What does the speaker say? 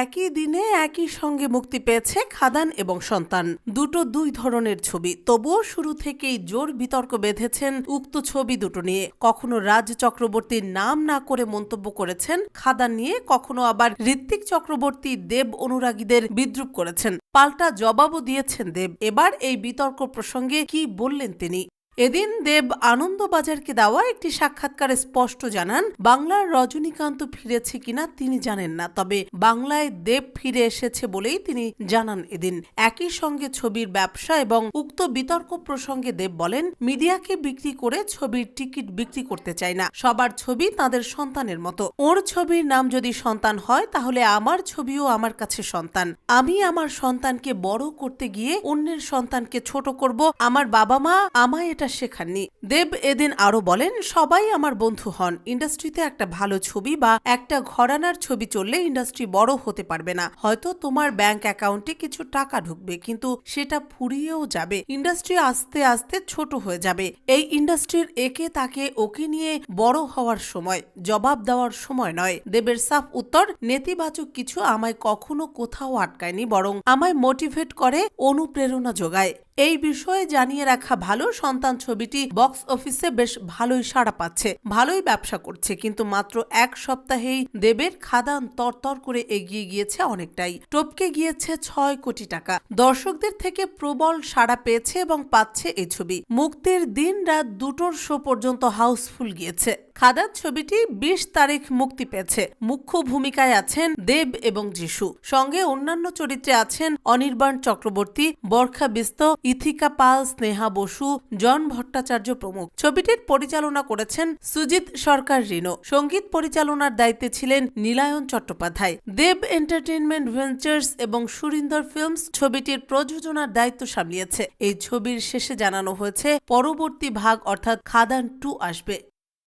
একই দিনে একই সঙ্গে মুক্তি পেয়েছে খাদান এবং সন্তান। দুটো দুই ধরনের ছবি। তবুও শুরু থেকেই জোর বিতর্ক বেঁধেছেন উক্ত ছবি দুটো নিয়ে। কখনো রাজ চক্রবর্তীর নাম না করে মন্তব্য করেছেন খাদান নিয়ে, কখনো আবার ঋত্বিক চক্রবর্তী দেব অনুরাগীদের বিদ্রুপ করেছেন। পাল্টা জবাবও দিয়েছেন দেব। এবার এই বিতর্ক প্রসঙ্গে কি বললেন তিনি? এদিন দেব আনন্দবাজারকে দেওয়া একটি সাক্ষাৎকারে স্পষ্ট জানান, বাংলার রজনীকান্ত ফিরেছে কিনা তিনি জানেন না, তবে বাংলায় দেব ফিরে এসেছে বলেই তিনি জানান এদিন। একই সঙ্গে ছবির ব্যবসা এবং উক্ত বিতর্ক প্রসঙ্গে দেব বলেন, মিডিয়াকে বিক্রি করে ছবির টিকিট বিক্রি করতে চায় না, সবার ছবি তাদের সন্তানের মতো। ওর ছবির নাম যদি সন্তান হয়, তাহলে আমার ছবিও আমার কাছে সন্তান। আমি আমার সন্তানকে বড় করতে গিয়ে অন্যের সন্তানকে ছোট করব, আমার বাবা মা আমায় এটা শেখাননি। দেব এদিন আরও বলেন, সবাই আমার বন্ধু হন। ইন্ডাস্ট্রিতে একটা ভালো ছবি বা একটা ঘরানার ছবি চললে ইন্ডাস্ট্রি বড় হতে পারবে না। হয়তো তোমার ব্যাংক অ্যাকাউন্টে কিছু টাকা ঢুকবে, কিন্তু সেটা ফুরিয়েও যাবে। ইন্ডাস্ট্রি আস্তে আস্তে ছোট হয়ে যাবে। এই ইন্ডাস্ট্রির একে তাকে ওকে নিয়ে বড় হওয়ার সময়, জবাব দেওয়ার সময় নয়। দেবের সাফ উত্তর, নেতিবাচক কিছু আমায় কখনো কোথাও আটকায়নি, বরং আমায় মোটিভেট করে অনুপ্রেরণা যোগায়। এই বিষয়ে জানিয়ে রাখা ভালো সন্তান ছবিটি বক্স অফিসে বেশ ভালোই সাড়া পাচ্ছে, ভালোই ব্যবসা করছে, কিন্তু মাত্র এক সপ্তাহেই দেবের খাদান তরতর করে এগিয়ে গিয়েছে অনেকটাই। টপকে গিয়েছে ছয় কোটি টাকা। দর্শকদের থেকে প্রবল সাড়া পেয়েছে এবং পাচ্ছে এই ছবি। মুক্তির দিন রাত দুটোর শো পর্যন্ত হাউসফুল গিয়েছে। খাদান ছবিটি বিশ তারিখ মুক্তি পেয়েছে। মুখ্য ভূমিকায় আছেন দেব এবং যিশু। সঙ্গে অন্যান্য চরিত্রে আছেন অনির্বাণ চক্রবর্তী, বরখা বিস্ত ইথিকা পাল, স্নেহা বসু, জন ভট্টাচার্য প্রমুখ। ছবিটির পরিচালনা করেছেন সুজিত সরকার রিনো। সংগীত পরিচালনার দায়িত্বে ছিলেন নীলায়ন চট্টোপাধ্যায়। দেব এন্টারটেনমেন্ট ভেঞ্চার্স এবং সুরিন্দর ফিল্মস ছবিটির প্রযোজনার দায়িত্ব সামলিয়েছে। এই ছবির শেষে জানানো হয়েছে, পরবর্তী ভাগ অর্থাৎ খাদান টু আসবে।